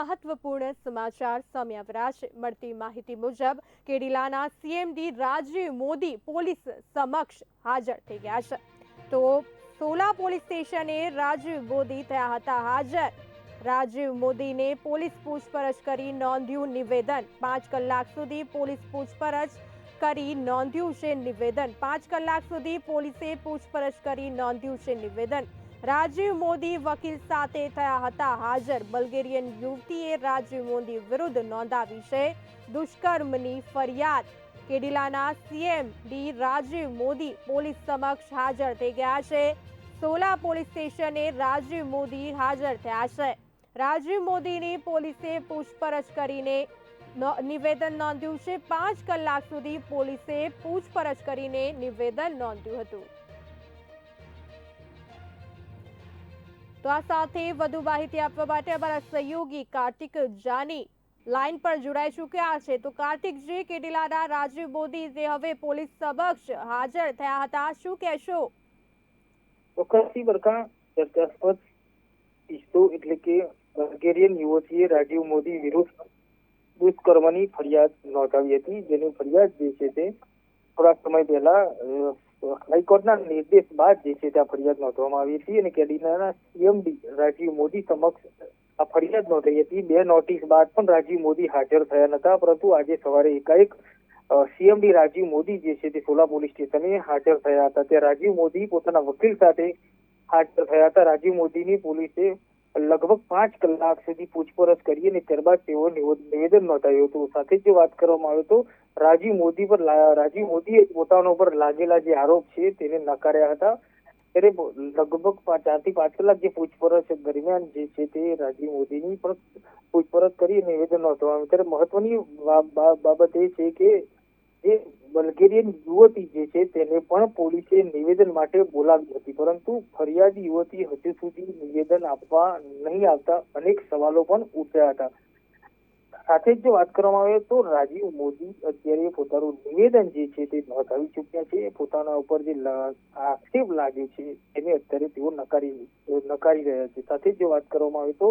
મહત્વપૂર્ણ સમાચાર સામે છે. મળતી માહિતી મુજબ, કેડીલાના સીએમડી રાજીવ મોદી પોલીસ સમક્ષ હાજર થઈ ગયા છે. તો સોલા પોલીસ સ્ટેશને રાજીવ મોદી થયા હતા હાજર. રાજીવ મોદીને પોલીસ પૂછપરછ કરી નોંધ્યું નિવેદન. પાંચ કલાક સુધી પોલીસ પૂછપરછ કરી નોંધ્યું છે નિવેદન. પાંચ કલાક સુધી પોલીસે પૂછપરછ કરી નોંધ્યું છે નિવેદન. રાજીવ મોદી વકીલ સાથે થયા હતા હાજર. બલ્ગેરિયન યુવતીએ રાજીવ મોદી વિરુદ્ધ નોંધાવી છે. દુષ્કર્મની ફરિયાદ. કેડિલાના CM D Rajiv Modi police સમક્ષ હાજર થઈ ગયા છે. સોલા પોલીસ સ્ટેશને રાજીવ મોદી હાજર થયા છે. રાજીવ મોદીની પોલીસે પૂછપરછ કરીને નિવેદન નોંધ્યું છે. પાંચ કલાક સુધી પોલીસે પૂછપરછ કરીને નિવેદન નોંધ્યું હતું. તો આ સાથે વધુ માહિતી આપવા માટે અમારા સહયોગી કાર્તિક જાની લાઈન પર જોડાઈ ચૂક્યા છે. તો કાર્તિકજી કેડિલાના રાજીવ મોદી જે હવે પોલીસ સમક્ષ હાજર થયા હતા. શું કહેશો? ચોક્કસથી બરકા ચર્ચાસ્પદ ઇસ્તો એટલે કે બલ્ગેરિયન યુવતીએ રાજીવ મોદી વિરુદ્ધ દુષ્કર્મની ફરિયાદ નોંધાવી હતી. જેની ફરિયાદ જે છે તે થોડા સમય પહેલા હાઈકોર્ટના નિર્દેશ બાદ જે છે ત્યાં ફરિયાદ નોંધવામાં આવી હતી અને કેડિલાના સીએમડી રાજીવ મોદી સમક્ષ આ ફરિયાદ નોંધાઈ હતી. બે નોટિસ બાદ પણ રાજીવ મોદી હાજર થયા નતા, પરંતુ આજે સવારે એકાએક સીએમડી રાજીવ મોદી જે છે તે સોલા પોલીસ સ્ટેશને હાજર થયા હતા. ત્યાં રાજીવ મોદી પોતાના વકીલ સાથે હાજર થયા હતા. રાજીવ મોદીની પોલીસે લગભગ પાંચ કલાક સુધી પૂછપરછ કરી અને ત્યારબાદ તેઓ નિવો- નિવેદન નોંધાયું હતું. સાથે જ વાત કરવામાં આવ્યો તો રાજીવ મોદી પર રાજીવ મોદીએ પોતાના પર લાગેલા જે આરોપ છે, તેને નકાર્યા હતા. ત્યારે લગભગ ચારથી પાંચ કલાક જે પૂછપરછ દરમિયાન જે છે તે રાજીવ મોદીની પણ પૂછપરછ કરી નિવેદન નોંધવામાં ત્યારે મહત્વની બાબત એ છે કે જે બલ્ગેરિયન યુવતી જે છે તેને પણ પોલીસે નિવેદન માટે બોલાવી હતી. પરંતુ ફરિયાદી યુવતી હજુ સુધી નિવેદન આપવા નહીં આવતા અનેક સવાલો પણ ઉઠ્યા હતા. સાથે જો વાત કરવામાં આવે તો રાજીવ મોદી અત્યારે પોતાનું નિવેદન જે છે તે નોંધાવી ચૂક્યા છે. પોતાના ઉપર જે આક્ષેપ લાગે છે એને અત્યારે તેઓ નકારી નકારી રહ્યા છે. સાથે જ વાત કરવામાં આવે તો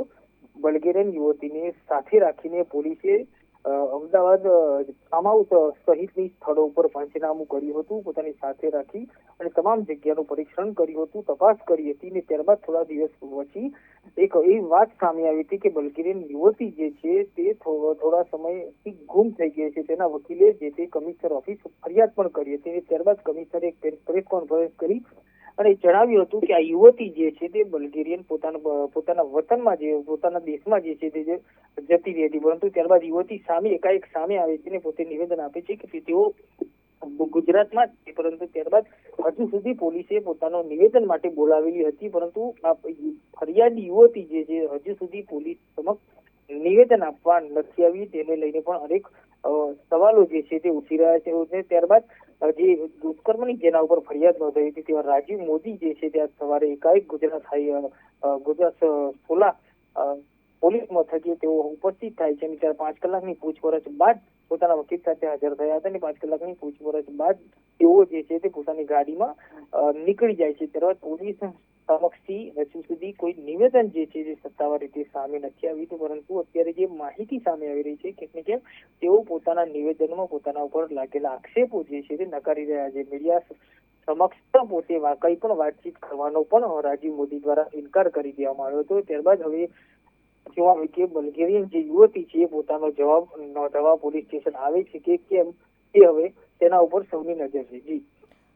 બલ્ગેરિયન યુવતીને સાથે રાખીને પોલીસે અમદાવાદ ફાર્મ સહિતની સ્થળો ઉપર પંચનામું કર્યું હતું, પોતાની સાથે રાખી અને તમામ જગ્યાનું પરીક્ષણ કર્યું હતું, તપાસ કરી હતી ને ત્યારબાદ થોડા દિવસ પછી એક એવી વાત સામે આવી હતી કે બલ્ગેરિયન યુવતી જે છે તે થોડા સમયથી ગુમ થઈ ગઈ છે. તેના વકીલે જે તે કમિશનર ઓફિસ ફરિયાદ પણ કરી હતી ત્યારબાદ કમિશનરે પ્રેસ કોન્ફરન્સ કરી અને જણાવ્યું હતું કે આ યુવતી જે છે તે બલ્ગેરિયન પોતાના પોતાના વતનમાં જે, પોતાના દેશમાં જે છે તે જતી રહી હતી. પરંતુ ત્યારબાદ યુવતી સામે, એકાએક સામે આવે છે અને પોતે નિવેદન આપે છે કે તેઓ ગુજરાતમાં જ પરંતુ ત્યારબાદ હજુ સુધી પોલીસે પોતાનો નિવેદન માટે બોલાવેલી હતી. પરંતુ આ ફરિયાદી યુવતી જે છે, હજુ સુધી પોલીસ સમક્ષ નિવેદન આપવા નથી આવી. તેને લઈને પણ અનેક સવાલો જે છે તે ઉઠી રહ્યા છે ત્યારબાદ જે દુષ્કર્મની જેના ઉપર ફરિયાદ નોંધાઈ હતી તેવા રાજીવ મોદી જે છે તે સવારે એકાએક ગુજરાત હાઈ ગુજરાત સોલા પોલીસ મથકે તેઓ ઉપસ્થિત થાય છે અને ત્યારે પાંચ કલાકની પૂછપરછ બાદ પોતાના વકીલ સાથે હાજર થયા હતા અને પાંચ કલાકની પૂછપરછ બાદ તેઓ જે છે તે પોતાની ગાડીમાં નીકળી જાય છે. ત્યારબાદ પોલીસ સમક્ષથી હજુ સુધી કોઈ નિવેદન જે છે જે સત્તાવાર રીતે સામે નથી આવ્યું પરંતુ અત્યારે જે માહિતી સામે આવી રહી છે ક્યાંક ને તેઓ પોતાના નિવેદનમાં પોતાના ઉપર લાગેલા આક્ષેપો જે છે તે નકારી રહ્યા છે. મીડિયા સમક્ષ પોતે કઈ પણ વાતચીત કરવાનો પણ રાજીવ મોદી દ્વારા ઇનકાર કરી દેવામાં આવ્યો હતો. ત્યારબાદ હવે જોવા કે બલ્ગેરિયન જે યુવતી છે એ પોતાનો જવાબ નોંધાવવા પોલીસ સ્ટેશન આવે છે કે કેમ તે હવે તેના ઉપર સૌની નજર છે. જી.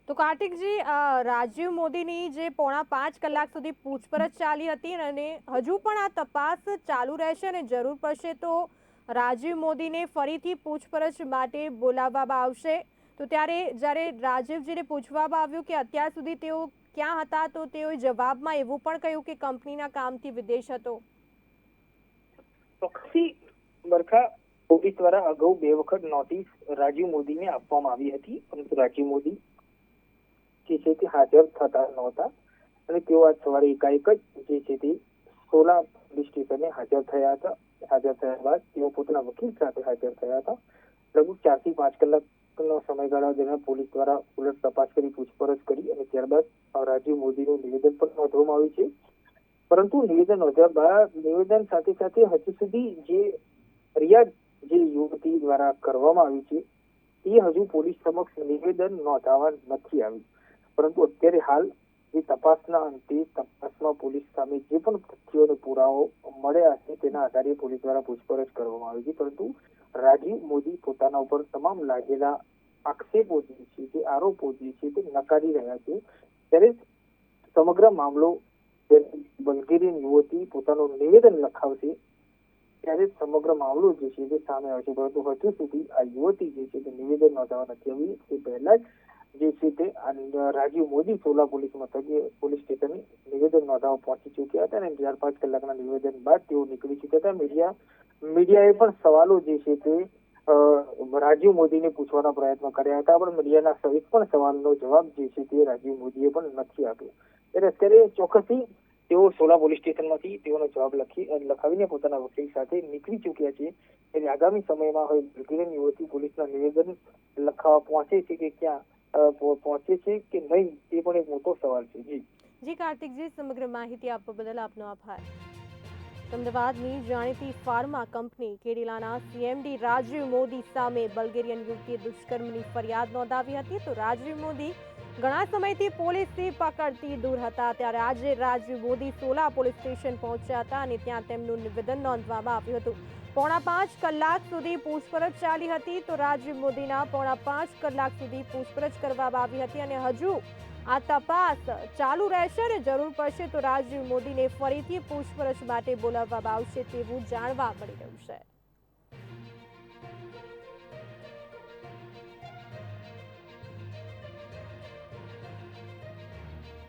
તો કાર્તિકજી રાજીવ મોદીની જે પોણા પાંચ કલાક સુધી પૂછપરછ ચાલી હતી અને હજુ પણ આ તપાસ ચાલુ રહેશે અને જરૂર પડશે તો રાજીવ મોદીને ફરીથી પૂછપરછ માટે બોલાવવામાં આવશે. તો ત્યારે જ્યારે રાજીવજીને પૂછવામાં આવ્યું કે અત્યાર સુધી તેઓ ક્યાં હતા, તો તેઓએ જવાબમાં એવું પણ કહ્યું કે કંપનીના કામથી વિદેશ હતો. અગાઉ બે વખત નોટિસ રાજીવ મોદીને આપવામાં આવી હતી. પરંતુ રાજીવ મોદી જે છે તે હાજર થતા નહોતા. અને તેઓ આજ સવારે એકાએક જ જે છે તે સોલા પોલીસ સ્ટેશને હાજર થયા હતા. હાજર થયા બાદ તેઓ પોતાના વકીલ સાથે હાજર થયા હતા. લગભગ ચારથી પાંચ કલાકનો સમયગાળા દરમિયાન પોલીસ દ્વારા ઉલટ તપાસ કરી, પૂછપરછ કરી અને ત્યારબાદ રાજીવ મોદીનું નિવેદન પણ નોંધવામાં આવ્યું છે. પરંતુ નિવેદન નોંધ્યા બાદ નિવેદન સાથે સાથે હજુ સુધી જે ફરિયાદ જે યુવતી દ્વારા કરવામાં આવી છે, એ હજુ પોલીસ સમક્ષ નિવેદન નોંધાવા નથી આવ્યું. પરંતુ અત્યારે હાલ જે તપાસના અંતે તપાસમાં પોલીસ સામે જે પણ તથ્યો અને પુરાવો મળ્યા છે તેના આધારે પોલીસ દ્વારા પૂછપરછ કરવામાં આવી છે. પરંતુ રાજીવ મોદી પોતાના ઉપર તમામ લાગેલા આક્ષેપો જે છે, જે આરોપો જે છે, તે નકારી રહ્યા છે. ત્યારે સમગ્ર મામલો બલ્ગેરિયન યુવતી પોતાનું નિવેદન લખાવશે, ત્યારે સમગ્ર મામલો જે છે તે સામે આવશે. પરંતુ હજુ સુધી આ યુવતી જે છે તે નિવેદન નોંધાવા નથી આવી. તે પહેલા જ જે છે તે રાજીવ મોદી સોલા પોલીસ મથકે પોલીસ સ્ટેશન નિવેદન નોંધાવવા પહોંચી ચૂક્યા હતા અને ચાર પાંચ કલાકના નિવેદન બાદ તેઓ નીકળી ચૂક્યા હતા. મીડિયા, મીડિયાએ પણ સવાલો જે છે તે રાજીવ મોદીને પૂછવાના પ્રયત્નો કર્યા હતા, પણ મીડિયાના સહિત પણ સવાલનો જવાબ જે છે તે રાજીવ મોદીએ પણ નથી આપ્યો. એટલે અત્યારે ચોક્કસથી તેઓ સોલા પોલીસ સ્ટેશનમાંથી તેઓનો જવાબ લખી, લખાવીને પોતાના વકીલ સાથે નીકળી ચૂક્યા છે. એટલે આગામી સમયમાં હવે બલ્ગેરિયન યુવતી પોલીસના નિવેદન લખાવવા પહોંચે છે કે ક્યાં? પહોંચે છે કે નહીં તે પણ એક મોટો સવાલ છે. જી. જી, કાર્તિકજી, સમગ્ર માહિતી આપવા બદલ આપનો આભાર. અમદાવાદની જાણીતી ફાર્મા કંપની કેડિલાના સીએમડી રાજીવ મોદી સામે બલ્ગેરિયન યુવતીએ દુષ્કર્મની ફરિયાદ નોંધાવી હતી. તો રાજીવ મોદી ઘણા સમયથી પોલીસથી પકડથી દૂર હતા, ત્યારે આજે રાજીવ મોદી સોલા પોલીસ સ્ટેશન પહોંચ્યા હતા અને ત્યાં તેમનું નિવેદન નોંધવામાં આવ્યું હતું. પોણા પાંચ કલાક સુધી પૂછપરછ ચાલી હતી તો રાજીવ મોદીના પોણા પાંચ કલાક સુધી પૂછપરછ કરવામાં આવી હતી અને હજુ આ તપાસ ચાલુ રહેશે અને જરૂર પડશે તો રાજીવ મોદીને ફરીથી પૂછપરછ માટે બોલાવવામાં આવશે તેવું જાણવા મળી રહ્યું છે.